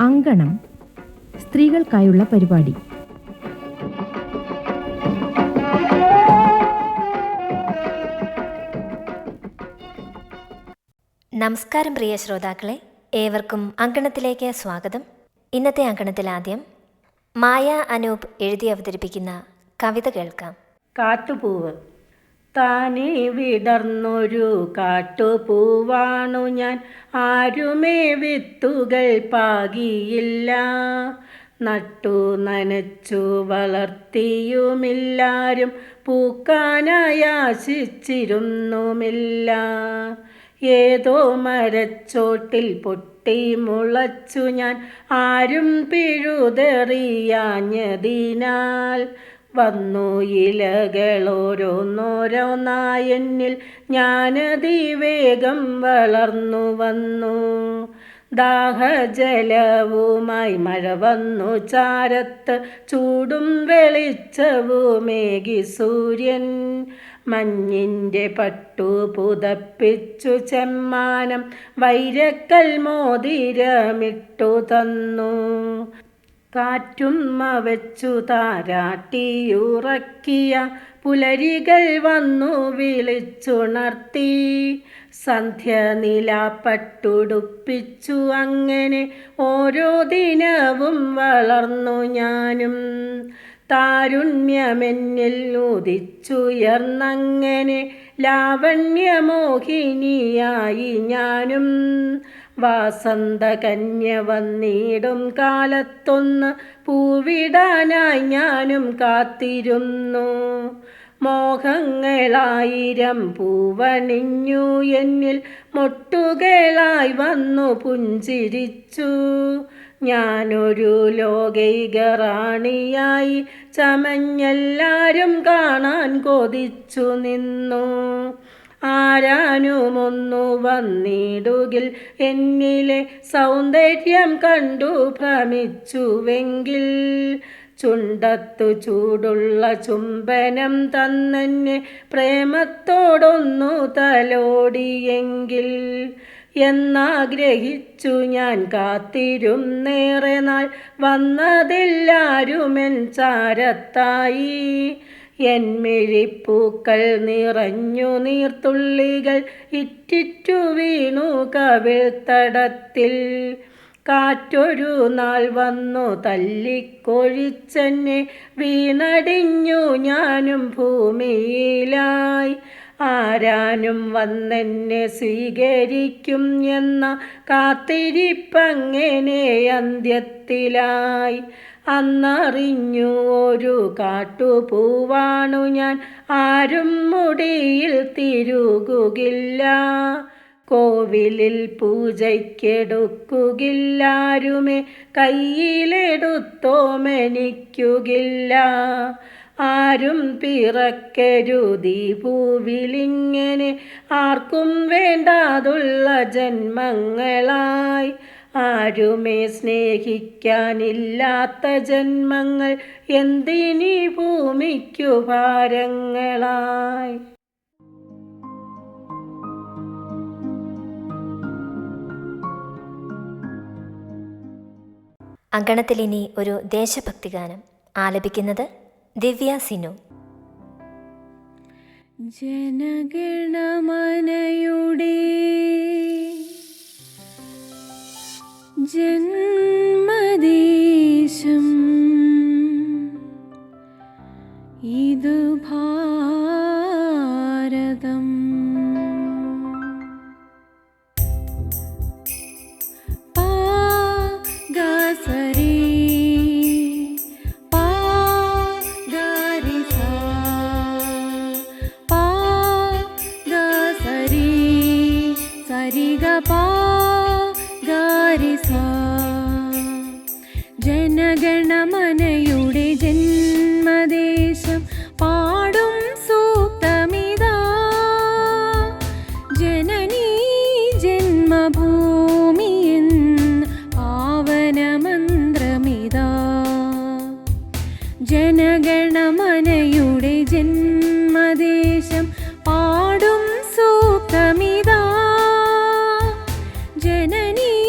അങ്കണം സ്ത്രീകൾക്കായുള്ള പരിപാടി. നമസ്കാരം പ്രിയ ശ്രോതാക്കളെ. ഏവർക്കും അങ്കണത്തിലേക്ക് സ്വാഗതം. ഇന്നത്തെ അങ്കണത്തിൽ ആദ്യം മായ അനൂപ് എഴുതി അവതരിപ്പിക്കുന്ന കവിത കേൾക്കാം. കാട്ടുപൂവ്. താനെ വിടർന്നൊരു കാട്ടുപൂവാണു ഞാൻ. ആരുമേ വിത്തുകൾ പാകിയില്ല. നട്ടു നനച്ചു വളർത്തിയുമില്ലാരും. പൂക്കാനായി ആശിച്ചിരുന്നുമില്ല. ഏതോ മരച്ചോട്ടിൽ പൊട്ടി മുളച്ചു ഞാൻ. ആരും പിഴുതെറിയാഞ്ഞതിനാൽ വന്നു ഇലകളോരോന്നോരോന്നായെന്നിൽ ഞാനതിവേഗം വളർന്നു വന്നു. ദാഹജലവുമായി മഴ വന്നു. ചാരത്ത് ചൂടും വെളിച്ചവുമേകി സൂര്യൻ മഞ്ഞിന്റെ പട്ടു പുതപ്പിച്ചു ചെമ്മാനം വൈരക്കൽ മോതിരമിട്ടു തന്നു. കാറ്റും മവച്ചു താരാട്ടിയുറക്കിയ പുലരികൾ വന്നു വിളിച്ചുണർത്തി. സന്ധ്യ നിലാപ്പട്ടുടുപ്പിച്ചു അങ്ങനെ ഓരോ ദിനവും വളർന്നു ഞാനും. താരുണ്യമെന്നിൽ ഉദിച്ചുയർന്നങ്ങനെ ലാവണ്യമോഹിനിയായി ഞാനും വാസന്ത കന്യ വന്നിടും കാലത്തൊന്ന് പൂവിടാനായി ഞാനും കാത്തിരുന്നു. മോഹങ്ങളായിരം പൂവണിഞ്ഞു എന്നിൽ മൊട്ടുകളായി വന്നു പുഞ്ചിരിച്ചു. ഞാനൊരു ലോകൈകറാണിയായി ചമഞ്ഞെല്ലാരും കാണാൻ കൊതിച്ചു നിന്നു. ആരാനുമൊന്നു വന്നിടുകിൽ എന്നിലെ സൗന്ദര്യം കണ്ടു ഭ്രമിച്ചുവെങ്കിൽ ചുണ്ടത്തു ചൂടുള്ള ചുംബനം തന്നെന്നെ പ്രേമത്തോടൊന്നു തലോടിയെങ്കിൽ എന്നാഗ്രഹിച്ചു ഞാൻ കാത്തിരുന്നേറെ നാൾ. വന്നതില്ലാരുമെൻ ചാരത്തായി എന്മിഴിപ്പൂക്കൾ നിറഞ്ഞു നീർത്തുള്ളികൾ ഇറ്റിറ്റു വീണു കവിൾത്തടത്തിൽ കാറ്റൊരു നാൾ വന്നു തല്ലിക്കൊഴിച്ചെന്നെ വീണടിഞ്ഞു ഞാനും ഭൂമിയിലായി. ആരാനും വന്നെന്നെ സ്വീകരിക്കും എന്ന കാത്തിരിപ്പങ്ങനെ അന്ത്യത്തിലായി. അന്നറിഞ്ഞു ഒരു കാട്ടുപൂവാണു ഞാൻ. ആരും മുടിയിൽ തിരുകുകില്ല. കോവിലിൽ പൂജയ്ക്കെടുക്കുകില്ലാരുമേ കയ്യിലെടുത്തോമെനിക്കുകില്ല. ആരും പിറക്കരുതി പൂവിലിങ്ങനെ ആർക്കും വേണ്ടാതുള്ള ജന്മങ്ങളായി. ആരുമേ സ്നേഹിക്കാനില്ലാത്ത ജന്മങ്ങൾ എന്തിനി ഭൂമിക്കു ഭാരങ്ങളായി? അങ്കണത്തിൽ ഇനി ഒരു ദേശഭക്തി ഗാനം ആലപിക്കുന്നത് ദിവ്യ സിനു. ജനഗണമനയുടെ ജന്മദേശം ഇത് ഭാരതം जननी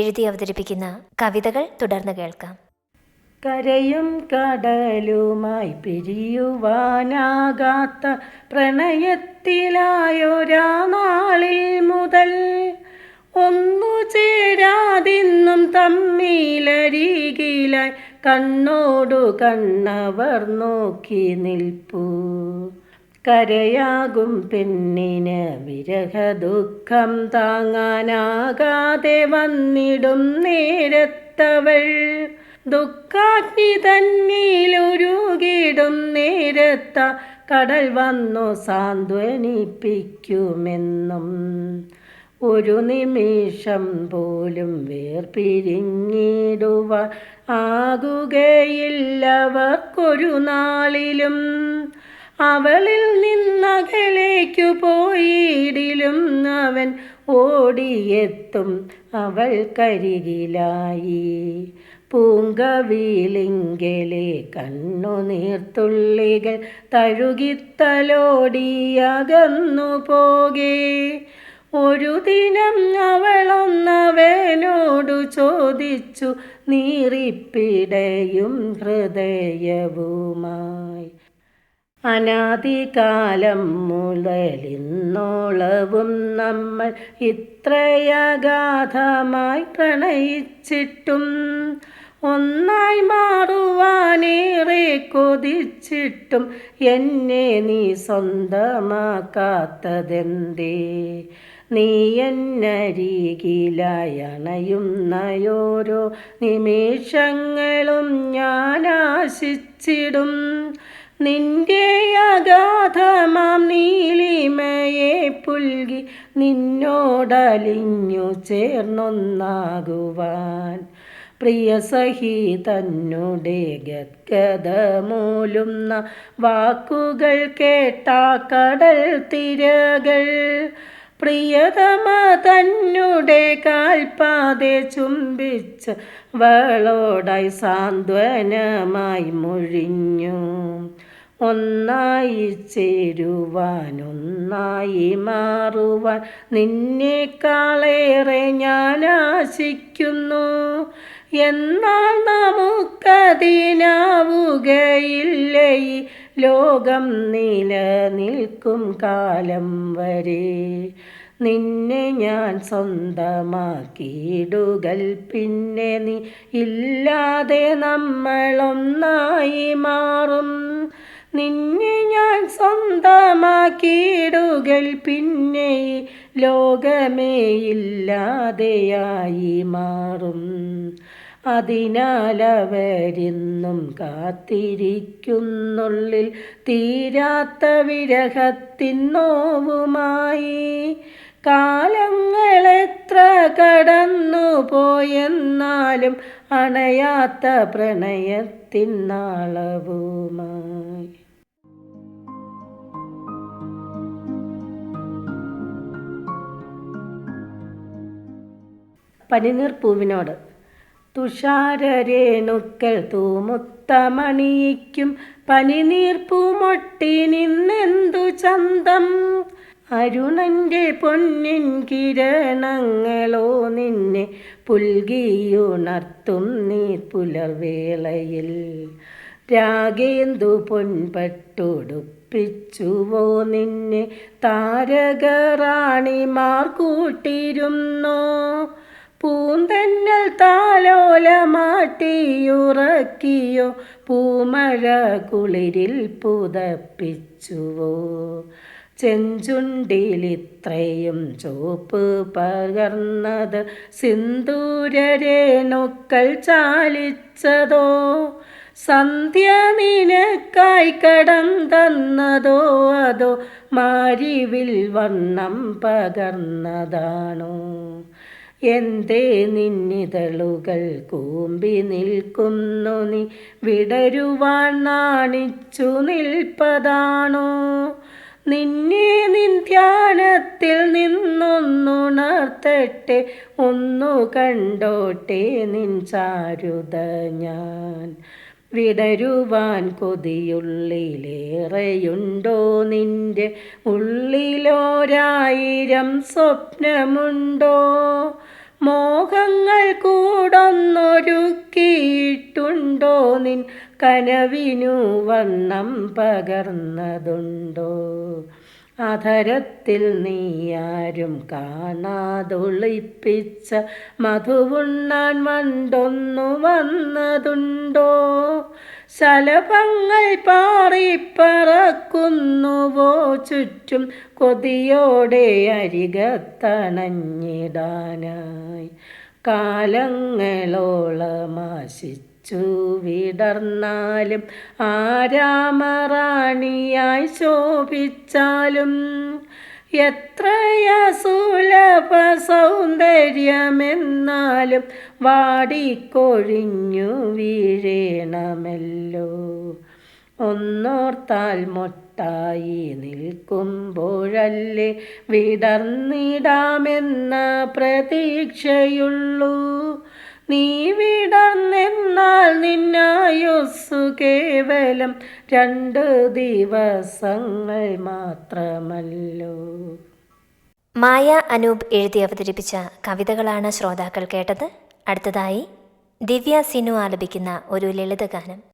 എഴുതി അവതരിപ്പിക്കുന്ന കവിതകൾ തുടർന്ന് കേൾക്കാം. കരയും കടലുമായി പിരിയുവാനാകാത്ത പ്രണയത്തിലായൊരാ നാളിൽ മുതൽ ഒന്നു ചേരാതിന്നും തമ്മിലരികിലായി കണ്ണോടു കണ്ണവർ നോക്കി നിൽപ്പൂ. കരയാകും പെണ്ണിന് വിരഹദുഃഖം താങ്ങാനാകാതെ വന്നിടും നേരത്തവൾ. ദുഃഖാഗ്നി തന്നീലൊരുകിടും നേരത്ത കടൽ വന്നു സാന്ത്വനിപ്പിക്കുമെന്നും ഒരു നിമിഷം പോലും വേർപിരിഞ്ഞിടുവാൻ ആകുകയില്ലവർക്കൊരു നാളിലും. അവളിൽ നിന്നകലേക്കു പോയിടിലും അവൻ ഓടിയെത്തും അവൾ കരികിലായി. പൂങ്കവിളിങ്കലെ കണ്ണുനീർത്തുള്ളികൾ തഴുകിത്തലോടിയകന്നു പോകേ. ഒരു ദിനം അവളൊന്നവനോടു ചോദിച്ചു നീറിപ്പിടയും ഹൃദയവുമായി അനാദികാലം മുതലിന്നോളവും നമ്മൾ ഇത്രയഗാധമായി പ്രണയിച്ചിട്ടും ഒന്നായി മാറുവാനേറെ കൊതിച്ചിട്ടും എന്നെ നീ സ്വന്തമാക്കാത്തതെന്തേ? നീ എന്നരികിലായണയുന്നയോരോ നിമിഷങ്ങളും ഞാൻ ആശിച്ചിടും. നിന്റെ അഗാധമാം നീലിമയെ പുൽകി നിന്നോടലിഞ്ഞു ചേർന്നൊന്നാകുവാൻ. പ്രിയ സഹി തന്നുടെ ഗദ്ഗതമൂലുന്ന വാക്കുകൾ കേട്ടാ കടൽ തിരകൾ. പ്രിയതമ തന്നെ കാൽപാതെ ചുംബിച്ച് വളോടായി സാന്ത്വനമായി മൊഴിഞ്ഞു. ഒന്നായി ചേരുവാൻ ഒന്നായി മാറുവാൻ നിന്നേക്കാളേറെ ഞാൻ ആശിക്കുന്നു എന്നാൽ നമുക്കതിനാവുകയില്ലേ. ലോകം നിലനിൽക്കും കാലം വരെ. നിന്നെ ഞാൻ സ്വന്തമാക്കിയിടുകൾ. പിന്നെ നീ ഇല്ലാതെ നമ്മളൊന്നായി മാറും. നിന്നെ ഞാൻ സ്വന്തമാക്കിയിടുകൾ പിന്നെ ലോകമേ ഇല്ലാതെയായി മാറും. അതിനാലവരിന്നും കാത്തിരിക്കുന്നുള്ളിൽ തീരാത്ത വിരഹത്തിൻ നോവുമായി കാലങ്ങളെത്ര കടന്നു പോയെന്നാലും അണയാത്ത പ്രണയത്തിൻ നാളവുമായി. പനിനീർ പൂവിനോട്. തുഷാരരേണുക്കൾ തൂമുത്തമണിയിക്കും പനിനീർ പൂമൊട്ടി നിന്നെന്തു ചന്തം? അരുണന്റെ പൊന്നിൻ കിരണങ്ങളോ നിന്നെ പുൽകിയുണർത്തും നീ പുലർവേളയിൽ. രാഗേന്ദു പൊൻപട്ടുടുപ്പിച്ചുവോ നിന്നെ താരകറാണിമാർ കൂട്ടിരുന്നോ? പൂന്തന്നൽ താലോലമാട്ടിയുറക്കിയോ പൂമഴ കുളിരിൽ പുതപ്പിച്ചുവോ. ചെഞ്ചുണ്ടിലിത്രയും ചോപ്പ് പകർന്നത് സിന്ദൂരരേണുക്കൾ ചാലിച്ചതോ? സന്ധ്യ നിനക്കായി കടം തന്നതോ അതോ മാരിവിൽ വണ്ണം പകർന്നതാണോ? എന്തേ നിന്നിതളുകൾ കൂമ്പി നിൽക്കുന്നു നീ? വിടരുവാൻ നാണിച്ചു നിൽപ്പതാണോ? നിന്നെ നിൻ ധ്യാനത്തിൽ നിന്നൊന്നുണർത്തട്ടെ ഒന്നു കണ്ടോട്ടെ നിൻ ചാരുത ഞാൻ. വിടരുവാൻ കൊതിയുള്ളിലേറെയുണ്ടോ നിന്റെ? ഉള്ളിലോരായിരം സ്വപ്നമുണ്ടോ? മോഹങ്ങൾ കൂടൊന്നൊരുക്കിയിട്ടുണ്ടോ നിൻ കനവിനു വണ്ണം പകർന്നതുണ്ടോ? അധരത്തിൽ നീയാരും കാണാതൊളിപ്പിച്ച മധുവുണ്ണാൻ വണ്ടൊന്നു വന്നതുണ്ടോ? ശലഭങ്ങൾ പാറിപ്പറക്കുന്നുവോ ചുറ്റും കൊതിയോടെ അരികത്തണഞ്ഞിടാനായി കാലങ്ങളോളമാശിച്ചു വിടർന്നാലും ആരാമറാണിയായി ശോഭിച്ചാലും എത്രയ സുലഭ സൗന്ദര്യമെന്നാലും വാടിക്കൊഴിഞ്ഞു വീഴേണമല്ലോ. ഒന്നോർത്താൽ മൊട്ടായി നിൽക്കുമ്പോഴല്ലേ വിടർന്നിടാമെന്ന പ്രതീക്ഷയുള്ളൂ. നീ വിടർന്നെന്നാൽ നിന്നായുസ്സു കേവലം രണ്ട് ദിവസങ്ങൾ മാത്രമല്ലോ. മായ അനൂപ് എഴുതി അവതരിപ്പിച്ച കവിതകളാണ് ശ്രോതാക്കൾ കേട്ടത്. അടുത്തതായി ദിവ്യ സിനു ആലപിക്കുന്ന ഒരു ലളിതഗാനം.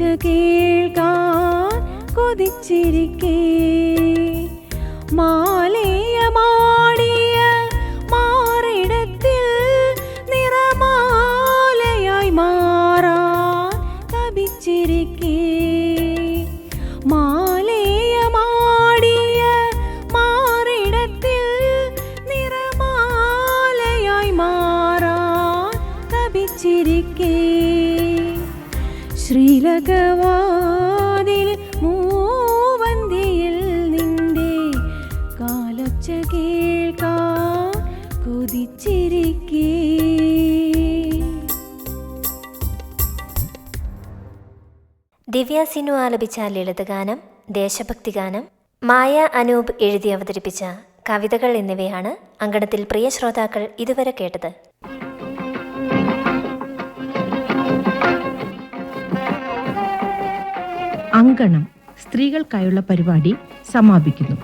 കേൾക്കാൻ കൊതിച്ചിരിക്കേ. നിന്റെ കാലൊച്ച ദിവ്യ സിനു ആലപിച്ച ലളിതഗാനം ദേശഭക്തി ഗാനം മായ അനൂപ് എഴുതി അവതരിപ്പിച്ച കവിതകൾ എന്നിവയാണ് അങ്കണത്തിൽ പ്രിയ ശ്രോതാക്കൾ ഇതുവരെ കേട്ടത്. അങ്കണം സ്ത്രീകൾക്കായുള്ള പരിപാടി സമാപിക്കുന്നു